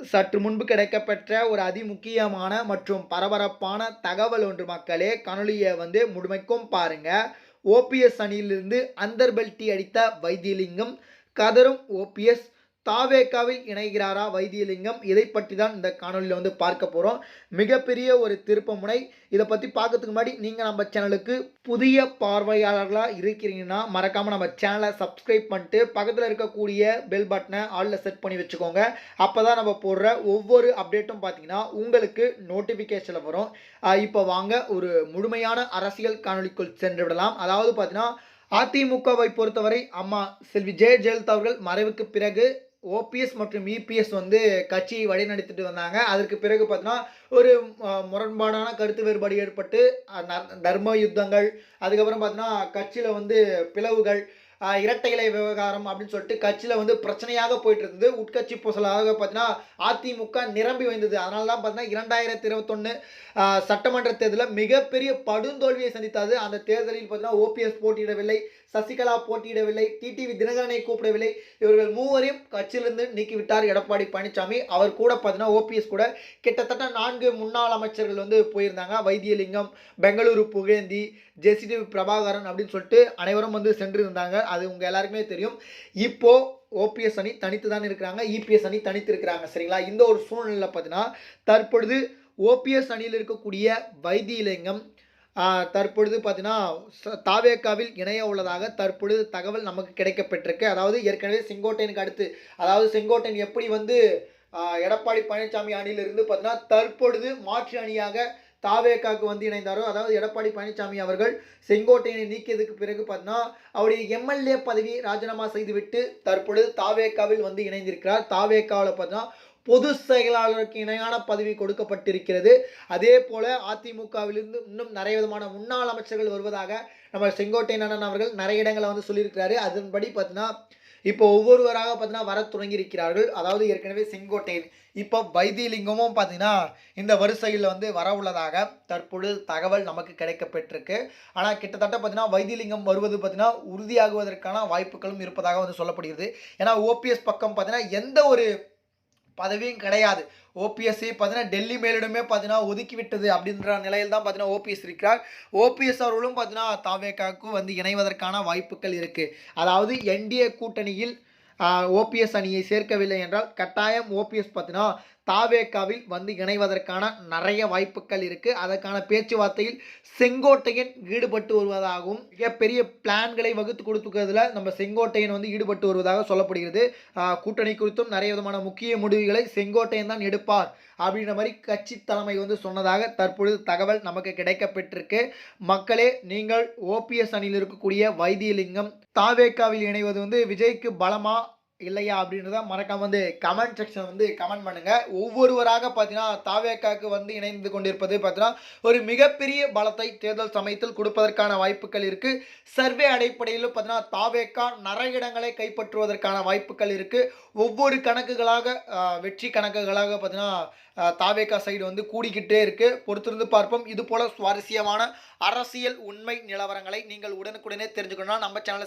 சற்று முன்பு கிடைக்கப்பெற்ற ஒரு அதிமுக்கியமான மற்றும் பரபரப்பான தகவல் ஒன்று மக்களே கணொலியை வந்து முழுமைக்கும் பாருங்க. ஓபிஎஸ் அணியிலிருந்து அந்தர்பெல்ட்டி அடித்த வைத்தியலிங்கம் கதரும் ஓபிஎஸ் தாவேக்காவில் இணைகிறாரா வைத்தியலிங்கம்? இதை பற்றி தான் இந்த காணொலியில் வந்து பார்க்க போகிறோம் மிகப்பெரிய ஒரு திருப்பமுனை. இதை பற்றி பார்க்கறதுக்கு முன்னாடி நீங்கள் நம்ம சேனலுக்கு புதிய பார்வையாளர்களாக இருக்கிறீங்கன்னா மறக்காமல் நம்ம சேனலை சப்ஸ்கிரைப் பண்ணிட்டு பக்கத்தில் இருக்கக்கூடிய பெல் பட்டனை ஆளில் செட் பண்ணி வச்சுக்கோங்க. அப்போ தான் நம்ம போடுற ஒவ்வொரு அப்டேட்டும் பார்த்தீங்கன்னா உங்களுக்கு நோட்டிஃபிகேஷனில் வரும். இப்போ வாங்க ஒரு முழுமையான அரசியல் காணொளிக்குள் சென்று விடலாம். அதாவது பார்த்தீங்கன்னா அதிமுகவை பொறுத்தவரை அம்மா செல்வி ஜெய ஜெயலலிதா அவர்கள் மறைவுக்கு பிறகு ஓபிஎஸ் மற்றும் இபிஎஸ் வந்து கட்சியை வழிநடத்திட்டு வந்தாங்க. அதற்கு பிறகு பார்த்தோன்னா ஒரு முரண்பாடான கருத்து வேறுபாடு ஏற்பட்டு தர்ம யுத்தங்கள் அதுக்கப்புறம் பார்த்தோன்னா கட்சியில் வந்து பிளவுகள் இரட்டை இலை விவகாரம் அப்படின்னு சொல்லிட்டு கட்சியில் வந்து பிரச்சனையாக போயிட்டு இருந்தது உட்கட்சி பூசலாக பார்த்தீங்கன்னா அதிமுக நிரம்பி வந்தது அதனால தான் பார்த்தீங்கன்னா இரண்டாயிரத்தி இருபத்தொன்று சட்டமன்ற தேர்தலில் மிகப்பெரிய படுந்தோல்வியை சந்தித்தது. அந்த தேர்தலில் பார்த்தீங்கன்னா ஓபிஎஸ் போட்டியிடவில்லை சசிகலா போட்டியிடவில்லை டிடிவி தினகரனை கூப்பிடவில்லை. இவர்கள் மூவரையும் கட்சியிலிருந்து நீக்கிவிட்டார் எடப்பாடி பழனிசாமி. அவர் கூட பார்த்தீங்கன்னா ஓபிஎஸ் கூட கிட்டத்தட்ட நான்கு முன்னாள் அமைச்சர்கள் வந்து போயிருந்தாங்க. வைத்தியலிங்கம் பெங்களூரு புகழேந்தி ஜெசிடி பிரபாகரன் அப்படின்னு சொல்லிட்டு அனைவரும் வந்து சென்றிருந்தாங்க. அது உங்கள் எல்லாருக்குமே தெரியும். இப்போ ஓபிஎஸ் அணி தனித்து தான் இருக்கிறாங்க இபிஎஸ் அணி தனித்து இருக்கிறாங்க சரிங்களா? இந்த ஒரு சூழ்நிலையில் பார்த்தீங்கன்னா தற்பொழுது ஓபிஎஸ் அணியில் இருக்கக்கூடிய வைத்தியலிங்கம் தற்பொழுது பார்த்தீங்கன்னா தாவேக்காவில் இணைய உள்ளதாக தற்பொழுது தகவல் நமக்கு கிடைக்கப்பட்டிருக்கு. அதாவது ஏற்கனவே செங்கோட்டையனுக்கு அடுத்து அதாவது செங்கோட்டையன் எப்படி வந்து எடப்பாடி பழனிசாமி அணியிலிருந்து பார்த்தீங்கன்னா தற்பொழுது மாற்று அணியாக தாவேக்காவுக்கு வந்து இணைந்தாரோ அதாவது எடப்பாடி பழனிசாமி அவர்கள் செங்கோட்டையனை நீக்கியதுக்கு பிறகு பார்த்தீங்கன்னா அவருடைய எம்எல்ஏ பதவி ராஜினாமா செய்துவிட்டு தற்பொழுது தாவேக்காவில் வந்து இணைந்திருக்கிறார். தாவேக்காவில் பார்த்தீங்கன்னா பொது செயலாளருக்கு இணையான பதவி கொடுக்கப்பட்டிருக்கிறது. அதே போல அதிமுகவிலிருந்து இன்னும் நிறைய விதமான முன்னாள் அமைச்சர்கள் வருவதாக நம்ம செங்கோட்டையன் அண்ணன் அவர்கள் நிறைய இடங்களை வந்து சொல்லியிருக்கிறாரு. அதன்படி பார்த்தீங்கன்னா இப்போ ஒவ்வொருவராக பார்த்தீங்கன்னா வர தொடங்கியிருக்கிறார்கள். அதாவது ஏற்கனவே செங்கோட்டையன். இப்போ வைத்தியலிங்கமும் பார்த்தீங்கன்னா இந்த வரிசையில் வந்து வர உள்ளதாக தற்பொழுது தகவல் நமக்கு கிடைக்கப்பட்டிருக்கு. ஆனால் கிட்டத்தட்ட பார்த்தீங்கன்னா வைத்தியலிங்கம் வருவது பார்த்தீங்கன்னா உறுதியாகுவதற்கான வாய்ப்புகளும் இருப்பதாக வந்து சொல்லப்படுகிறது. ஏன்னா ஓபிஎஸ் பக்கம் பார்த்தீங்கன்னா எந்த ஒரு பதவியும் கிடையாது. ஓபிஎஸ்சி பார்த்தீங்கன்னா டெல்லி மேலிடமே பார்த்தீங்கன்னா ஒதுக்கி விட்டது அப்படின்ற நிலையில் தான் பார்த்தீங்கன்னா ஓபிஎஸ் இருக்கிறார். ஓபிஎஸ் அவர்களும் பார்த்தீங்கன்னா தாவேக்காவுக்கும் வந்து இணைவதற்கான வாய்ப்புகள் இருக்குது அதாவது என்டிஏ கூட்டணியில் ஓபிஎஸ் அணியை சேர்க்கவில்லை என்றால் கட்டாயம் ஓபிஎஸ் பார்த்தீங்கன்னா தாவேக்காவில் வந்து இணைவதற்கான நிறைய வாய்ப்புகள் இருக்குது அதற்கான பேச்சுவார்த்தையில் செங்கோட்டையன் ஈடுபட்டு வருவதாகவும் மிகப்பெரிய பிளான்களை வகுத்து கொடுத்துக்கிறதுல நம்ம செங்கோட்டையன் வந்து ஈடுபட்டு வருவதாக சொல்லப்படுகிறது. கூட்டணி குறித்தும் நிறைய விதமான முக்கிய முடிவுகளை செங்கோட்டையன் தான் எடுப்பார் அப்படின்ற மாதிரி கட்சி தலைமை வந்து சொன்னதாக தற்பொழுது தகவல் நமக்கு கிடைக்கப்பட்டிருக்கு மக்களே நீங்கள் ஓபிஎஸ் அணியில் இருக்கக்கூடிய வைத்தியலிங்கம் தாவேக்காவில் இணைவது வந்து விஜய்க்கு பலமாக இல்லையா அப்படின்றத மறக்காம வந்து கமெண்ட் செக்ஷன் வந்து கமெண்ட் பண்ணுங்க. ஒவ்வொருவராக பார்த்தீங்கன்னா தாவேக்காக்கு வந்து இணைந்து கொண்டிருப்பது பார்த்தீங்கன்னா ஒரு மிகப்பெரிய பலத்தை தேர்தல் சமயத்தில் கொடுப்பதற்கான வாய்ப்புகள் இருக்கு. சர்வே அடிப்படையிலும் பார்த்தீங்கன்னா தாவேக்கா நிறைய இடங்களை கைப்பற்றுவதற்கான வாய்ப்புகள் இருக்கு. ஒவ்வொரு கணக்குகளாக வெற்றி கணக்குகளாக பார்த்தீங்கன்னா தாவேக்கா சைடு வந்து கூடிக்கிட்டே இருக்கு. பொறுத்திருந்து பார்ப்போம். இது போல சுவாரஸ்யமான அரசியல் உண்மை நிலவரங்களை நீங்கள் உடனுக்குடனே தெரிஞ்சுக்கணும்னா நம்ம சேனல்